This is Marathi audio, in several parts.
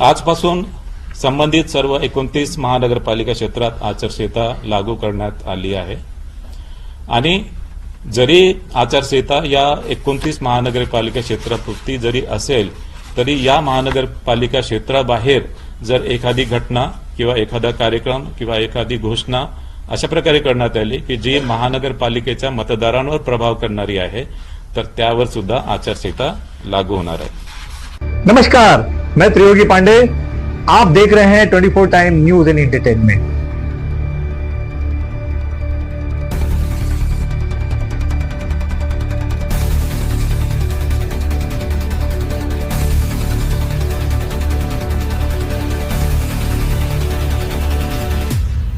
आजपासून संबंधित सर्व एकोणतीस महानगरपालिका क्षेत्रात आचारसंहिता लागू करण्यात आली आहे. आणि जरी आचारसंहिता या एकोणतीस महानगरपालिका क्षेत्रापुरती जरी असेल तरी या महानगरपालिका क्षेत्राबाहेर जर एखादी घटना किंवा एखादा कार्यक्रम किंवा एखादी घोषणा अशा प्रकारे करण्यात आली की जी महानगरपालिकेच्या मतदारांवर प्रभाव करणारी आहे तर त्यावर सुद्धा आचारसंहिता लागू होणार आहे. नमस्कार! मैं त्रियोगी पांडे आप देख रहे हैं 24 टाइम न्यूज एंड एंटरटेनमेंट।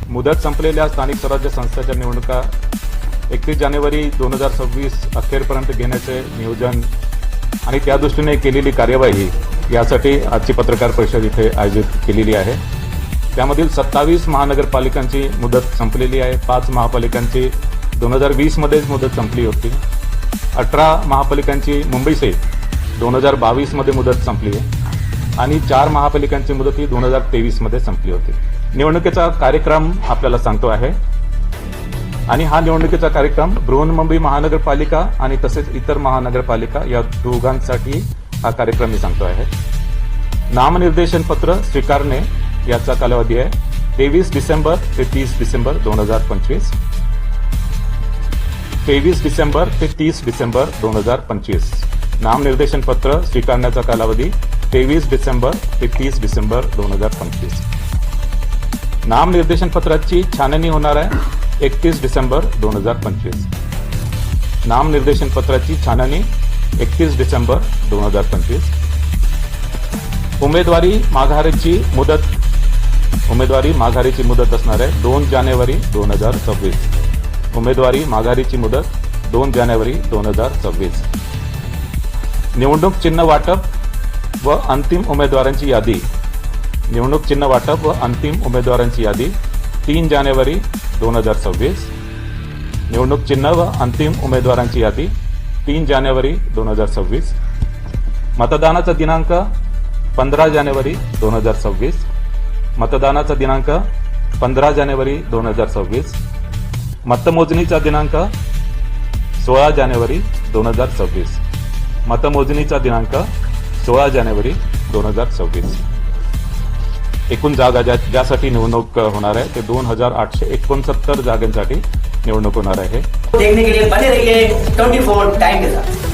मुदत संपलेल्या स्थानिक स्वराज्य संस्थेच्या निवडणुका एकतीस जानेवारी दोन हजार सव्वीस अखेरपर्यंत घेण्याचे नियोजन आणि त्या दृष्टीने केलेली कार्यवाही यासाठी आजची पत्रकार परिषद इथे आयोजित केलेली आहे. त्यामधील सत्तावीस महानगरपालिकांची मुदत संपलेली आहे. पाच महापालिकांची दोन हजार वीसमध्येच मुदत संपली होती. अठरा महापालिकांची मुंबईसहित दोन हजार बावीसमध्ये मुदत संपली आहे. आणि चार महापालिकांची मुदत ही दोन हजार तेवीसमध्ये संपली होती. निवडणुकीचा कार्यक्रम आपल्याला सांगतो आहे. आणि हा निवडणुकीचा कार्यक्रम बृहन्मुंबई महानगरपालिका आणि तसेच इतर महानगरपालिका या दोघांसाठी हा कार्यक्रम मी सांगतो आहे. नामनिर्देशन पत्र स्वीकारणे याचा कालावधी आहे. तेवीस डिसेंबर ते तीस डिसेंबर दोन हजार पंचवीस. तेवीस डिसेंबर ते तीस डिसेंबर दोन हजार पंचवीस. नामनिर्देशन पत्र स्वीकारण्याचा कालावधी तेवीस डिसेंबर ते तीस डिसेंबर दोन हजार पंचवीस. नामनिर्देशन पत्राची छाननी होणार आहे. एकतीस डिसेंबर दोन हजार पंचवीस. नामनिर्देशन पत्राची छाननी एकतीस डिसेंबर दोन हजार पंचवीस. उमेदवारी माघारीची मुदत उमेदवारी माघारीची मुदत असणार आहे दोन जानेवारी दोन हजार सव्वीस. उमेदवारी माघारीची मुदत दोन जानेवारी दोन हजार सव्वीस. निवडणूक चिन्ह वाटप व अंतिम उमेदवारांची यादी. निवडणूक चिन्ह वाटप व अंतिम उमेदवारांची यादी तीन जानेवारी दोन हजार सव्वीस. निवडणूक चिन्ह व अंतिम उमेदवारांची यादी तीन जानेवारी दोन हजार सव्वीस. मतदानाचा दिनांक पंधरा जानेवारी दोन हजार सव्वीस. मतदानाचा दिनांक पंधरा जानेवारी दोन हजार सव्वीस. मतमोजणीचा दिनांक सोळा जानेवारी दोन हजार सव्वीस. मतमोजणीचा दिनांक सोळा जानेवारी दोन हजार सव्वीस. एकूण जागा ज्या ज्यासाठी निवडणूक होणार आहे ते दोन हजार आठशे एकोणसत्तर जागांसाठी निवडणूक होणार आहे. देखने के लिए बने रहिए 24 टाइम के साथ.